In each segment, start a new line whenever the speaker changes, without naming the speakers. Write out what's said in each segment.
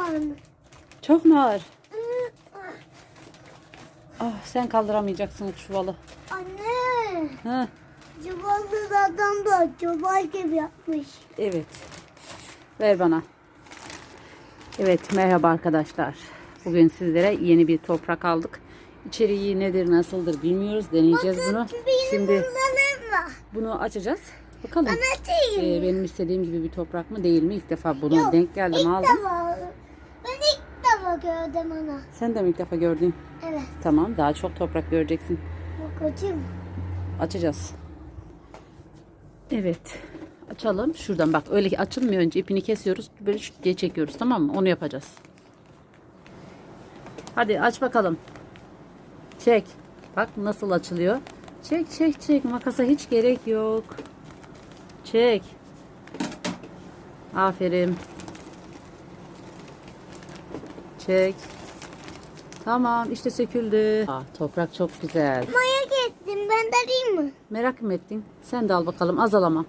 ağır.
Çok mu ağır? Ah sen kaldıramayacaksın çuvalı.
Anne.
Ha,
Çuvallı adam da çuval gibi yapmış.
evet. Ver bana. Evet merhaba arkadaşlar. Bugün sizlere yeni bir toprak aldık. İçeriği nedir nasıldır bilmiyoruz. Deneyeceğiz bunu.
Benim
Şimdi bunu açacağız. Bakalım.
Ben açayım.
Ee, benim istediğim gibi bir toprak mı değil mi? İlk defa bunu
Yok,
denk geldim
ilk
aldım.
defa. Defa gördüm ana.
Sen de mi ilk defa gördün?
Evet.
Tamam daha çok toprak göreceksin.
Açayım.
Açacağız. Evet. Açalım. Şuradan bak öyle açılmıyor önce ipini kesiyoruz. Böyle şut diye çekiyoruz tamam mı? Onu yapacağız. Hadi aç bakalım. Çek. Bak nasıl açılıyor. Çek çek çek. Makasa hiç gerek yok. Çek. Aferin. Çek. Tamam işte söküldü. Aa, toprak çok güzel.
Maya gittim. Ben de alayım mı?
Merak mı ettin? Sen de al bakalım azalama.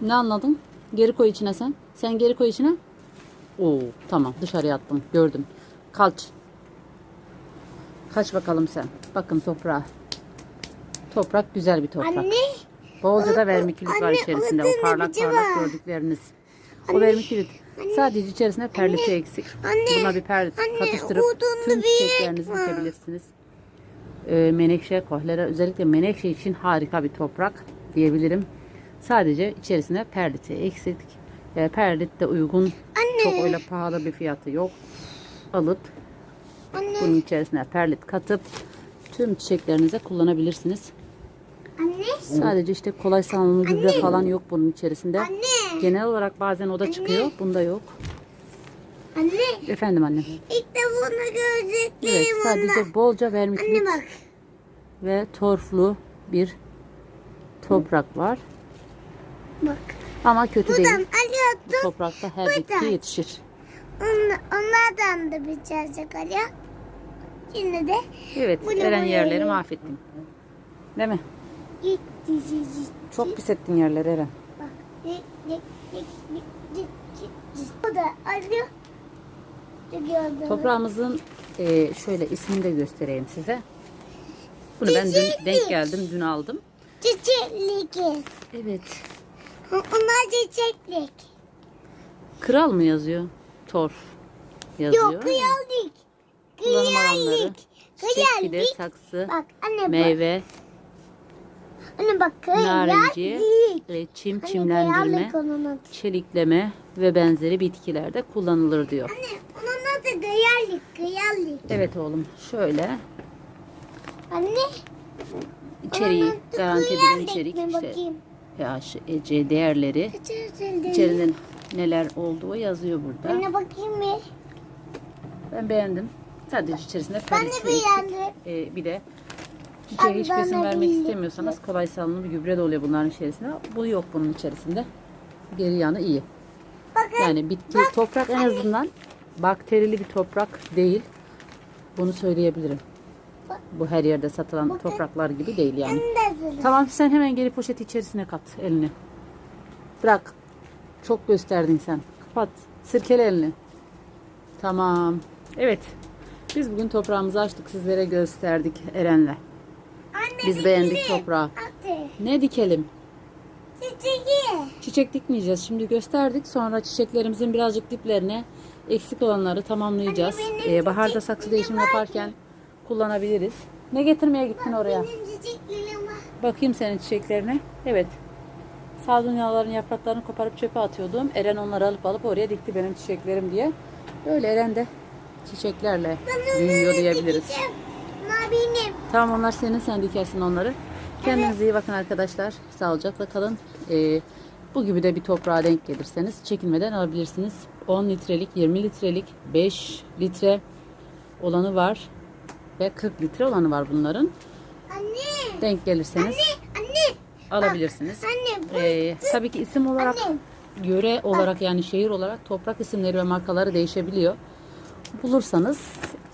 Ne anladın? Geri koy içine sen. Sen geri koy içine. Oo tamam dışarıya attım gördüm. Kaç. Kaç bakalım sen. Bakın toprağa. Toprak güzel bir toprak.
Anne.
Bolca da vermikülit var içerisinde. O parlak parlak gördükleriniz. O vermikülit. Sadece içerisinde perlisi eksik.
Anne,
Buna bir perli
anne,
katıştırıp tüm çiçeklerinizi dikebilirsiniz. Ee, menekşe, kohlera özellikle menekşe için harika bir toprak diyebilirim. Sadece içerisinde perliti eksik. E, perlit de uygun.
Anne.
Çok öyle pahalı bir fiyatı yok. Alıp
Anne.
bunun içerisine perlit katıp tüm çiçeklerinize kullanabilirsiniz.
Anne.
Sadece işte kolay salınımlı gübre falan yok bunun içerisinde.
Anne.
Genel olarak bazen o da çıkıyor. Bunda yok.
Anne.
Efendim anne.
İlk defa onu
Evet
ona.
sadece bolca
Anne bak.
ve torflu bir toprak var.
Bak.
Ama kötü
Buradan
değil. Bu
alıyordum.
toprakta her bitki
Buradan.
yetişir.
On, onlardan da bir çeşit alıyor. Şimdi de
Evet
Bunu
veren
böyle-
yerleri mahvettin. Değil mi?
ilk dizi
Çok pis ettin yerleri Eren.
Bu da.
Toprağımızın e, şöyle ismini de göstereyim size. Bunu ben dün denk geldim, dün aldım.
Çiçeklik.
Evet.
Onlar çiçeklik.
Kral mı yazıyor? Torf yazıyor.
Yok kıyaldık.
Kullanım alanları.
Kıyaldık.
Çiçek, fide,
Kıyaldık.
saksı,
Bak anne bak.
meyve,
Anne bak
narenci,
kıyaldık.
e, çim, çimlendirme,
adı.
çelikleme ve benzeri bitkilerde kullanılır diyor.
Anne onun adı kıyaldık. Kıyaldık.
Evet oğlum şöyle
Anne.
içeriği garanti edilen içerik işte
bakayım?
pH, EC değerleri içerinin neler olduğu yazıyor burada.
Anne bakayım bir.
Ben beğendim. Sadece içerisinde
Ben de beğendim.
Ee, bir de çiçeğe hiç besin vermek istemiyorsanız kolay salınımlı bir gübre de oluyor bunların içerisinde. Bu yok bunun içerisinde. Geri yanı iyi.
Bakın.
Yani bitki, toprak en azından bakterili bir toprak değil. Bunu söyleyebilirim. Bu her yerde satılan topraklar gibi değil yani. Tamam sen hemen geri poşet içerisine kat elini. Bırak. Çok gösterdin sen. Kapat. Sirkele elini. Tamam. Evet. Biz bugün toprağımızı açtık. Sizlere gösterdik Eren'le. Biz beğendik toprağı. Ne dikelim?
Çiçeği.
Çiçek dikmeyeceğiz. Şimdi gösterdik. Sonra çiçeklerimizin birazcık diplerine eksik olanları tamamlayacağız.
Anne,
Ee, baharda saksı
ki.
yaparken kullanabiliriz. Ne getirmeye gittin oraya? Bakayım senin çiçeklerine. Evet. Sardunyaların yapraklarını koparıp çöpe atıyordum. Eren onları alıp alıp oraya dikti benim çiçeklerim diye. Böyle Eren de çiçeklerle büyüyor diyebiliriz.
Dikeceğim. Bunlar benim.
Tamam onlar senin sen dikersin onları. Kendinize iyi bakın arkadaşlar. Sağlıcakla kalın. Ee, bu gibi de bir toprağa denk gelirseniz çekinmeden alabilirsiniz. 10 litrelik, 20 litrelik, 5 litre olanı var. Ve 40 litre olanı var bunların.
Anne.
Denk gelirseniz
Anne.
alabilirsiniz.
Anne. Bu.
Ee, tabii ki isim olarak,
Anne.
yöre olarak yani şehir olarak toprak isimleri ve markaları değişebiliyor. Bulursanız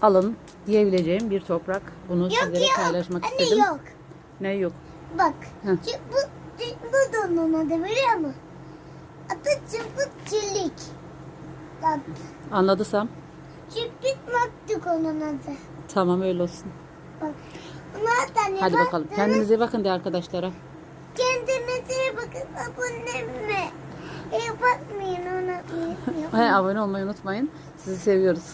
alın diyebileceğim bir toprak. Bunu
Yok
sizlere
yok.
paylaşmak
Anne
istedim.
yok.
Ne yok?
Bak. Bu, bu da onun adı biliyor musun? Adı çubuk çilik. Anladı. Çiftlik maktuk onun adı.
Tamam öyle olsun.
Bak.
Hadi bakalım. Kendinize bakın de arkadaşlara.
Kendinize bakın. Abone mi? İyi bakmayın unutmayın.
He, abone olmayı unutmayın. Sizi seviyoruz.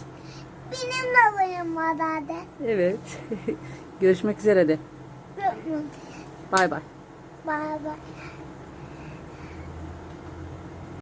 Benim de abonem var zaten.
Evet. Görüşmek üzere de.
Unutmayın.
Bay bay.
Bay bay.